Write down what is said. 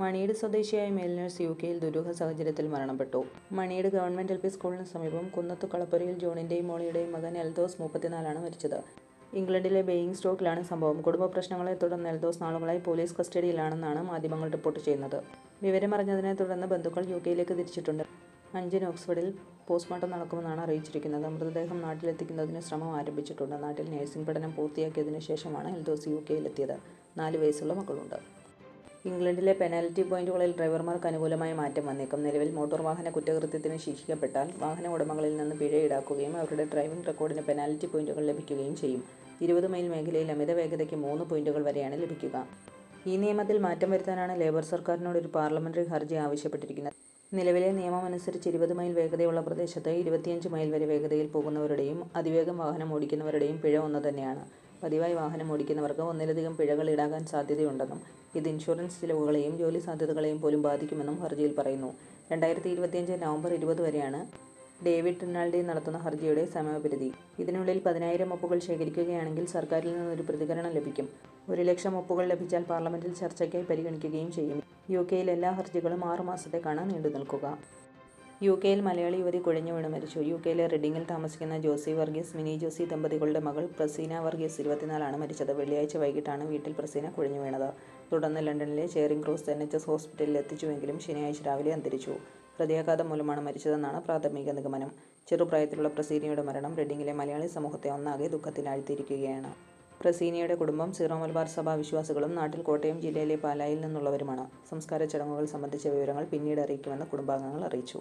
മണിയുടെ സ്വദേശിയായ മേൽ നഴ്സ് യു കെയിൽ ദുരൂഹ സാഹചര്യത്തിൽ മരണപ്പെട്ടു. മണിയുടെ ഗവൺമെന്റ് എൽ പി സ്കൂളിന് സമീപം കുന്നത്തു കളപ്പുരയിൽ ജോണിന്റെയും മോളിയുടെയും മകൻ എൽദോസ് മുപ്പത്തിനാലാണ് മരിച്ചത്. ഇംഗ്ലണ്ടിലെ ബെയിങ് സ്റ്റോക്കിലാണ് സംഭവം. കുടുംബ പ്രശ്നങ്ങളെ തുടർന്ന് എൽദോസ് നാളുകളായി പോലീസ് കസ്റ്റഡിയിലാണെന്നാണ് മാധ്യമങ്ങൾ റിപ്പോർട്ട് ചെയ്യുന്നത്. വിവരമറിഞ്ഞതിനെ തുടർന്ന് ബന്ധുക്കൾ യു കെയിലേക്ക് തിരിച്ചിട്ടുണ്ട്. അഞ്ചിന് ഓക്സ്ഫോർഡിൽ പോസ്റ്റ്മോർട്ടം നടക്കുമെന്നാണ് അറിയിച്ചിരിക്കുന്നത്. മൃതദേഹം നാട്ടിലെത്തിക്കുന്നതിന് ശ്രമം ആരംഭിച്ചിട്ടുണ്ട്. നാട്ടിൽ നഴ്സിംഗ് പഠനം പൂർത്തിയാക്കിയതിനു ശേഷമാണ് എൽദോസ് യു കെയിലെത്തിയത്. നാല് വയസ്സുള്ള മക്കളുണ്ട് ഇംഗ്ലണ്ടിലെ പെനാൽറ്റി പോയിന്റുകളിൽ ഡ്രൈവർമാർക്ക് അനുകൂലമായ മാറ്റം വന്നേക്കും. നിലവിൽ മോട്ടോർ വാഹന കുറ്റകൃത്യത്തിന് ശിക്ഷിക്കപ്പെട്ടാൽ വാഹന ഉടമകളിൽ നിന്ന് പിഴ ഈടാക്കുകയും അവരുടെ ഡ്രൈവിംഗ് റെക്കോർഡിന് പെനാൽറ്റി പോയിന്റുകൾ ലഭിക്കുകയും ചെയ്യും. ഇരുപത് മൈൽ മേഖലയിൽ അമിത വേഗതയ്ക്ക് മൂന്ന് പോയിന്റുകൾ വരെയാണ് ലഭിക്കുക. ഈ നിയമത്തിൽ മാറ്റം വരുത്താനാണ് ലേബർ സർക്കാരിനോട് ഒരു പാർലമെന്ററി ഹർജി ആവശ്യപ്പെട്ടിരിക്കുന്നത്. നിലവിലെ നിയമം അനുസരിച്ച് ഇരുപത് മൈൽ വേഗതയുള്ള പ്രദേശത്ത് ഇരുപത്തിയഞ്ച് മൈൽ വരെ വേഗതയിൽ പോകുന്നവരുടെയും അതിവേഗം വാഹനം ഓടിക്കുന്നവരുടെയും പിഴ ഒന്ന് തന്നെയാണ്. പതിവായി വാഹനം ഓടിക്കുന്നവർക്ക് ഒന്നിലധികം പിഴകൾ ഈടാകാൻ സാധ്യതയുണ്ടെന്നും ഇത് ഇൻഷുറൻസ് ചിലവുകളെയും ജോലി സാധ്യതകളെയും പോലും ബാധിക്കുമെന്നും ഹർജിയിൽ പറയുന്നു. രണ്ടായിരത്തി ഇരുപത്തിയഞ്ച് നവംബർ ഇരുപത് വരെയാണ് ഡേവിഡ് റിനാൾഡി നടത്തുന്ന ഹർജിയുടെ സമയപരിധി. ഇതിനുള്ളിൽ പതിനായിരം ഒപ്പുകൾ ശേഖരിക്കുകയാണെങ്കിൽ സർക്കാരിൽ നിന്നൊരു പ്രതികരണം ലഭിക്കും. ഒരു ലക്ഷം ഒപ്പുകൾ ലഭിച്ചാൽ പാർലമെന്റിൽ ചർച്ചയ്ക്കായി പരിഗണിക്കുകയും ചെയ്യും. യു കെയിൽ എല്ലാ ഹർജികളും ആറുമാസത്തേക്കാണ് നീണ്ടു നിൽക്കുക യു കെയിൽ മലയാളി യുവതി കുഴഞ്ഞു വീണ് മരിച്ചു. യു കെയിലെ റെഡിങ്ങിൽ താമസിക്കുന്ന ജോസി വർഗീസ് മിനി ജോസി ദമ്പതികളുടെ മകൾ പ്രസീന വർഗീസ് ഇരുപത്തിനാലാണ് മരിച്ചത്. വെള്ളിയാഴ്ച വൈകിട്ടാണ് വീട്ടിൽ പ്രസീന കുഴഞ്ഞു വീണത്. തുടർന്ന് ലണ്ടനിലെ Charing Cross N H S ഹോസ്പിറ്റലിൽ എത്തിച്ചുവെങ്കിലും ശനിയാഴ്ച രാവിലെ അന്തരിച്ചു. ഹൃദയാഘാതം മൂലമാണ് മരിച്ചതെന്നാണ് പ്രാഥമിക നിഗമനം. ചെറുപ്രായത്തിലുള്ള പ്രസീനയുടെ മരണം റെഡിങ്ങിലെ മലയാളി സമൂഹത്തെ ഒന്നാകെ ദുഃഖത്തിലാഴ്ത്തിയിരിക്കുകയാണ്. പ്രസീനയുടെ കുടുംബം സീറോ മലബാർ സഭാ വിശ്വാസികളും നാട്ടിൽ കോട്ടയം ജില്ലയിലെ പാലായിൽ നിന്നുള്ളവരുമാണ്. സംസ്കാര ചടങ്ങുകൾ സംബന്ധിച്ച വിവരങ്ങൾ പിന്നീട് അറിയിക്കുമെന്ന് കുടുംബാംഗങ്ങൾ അറിയിച്ചു.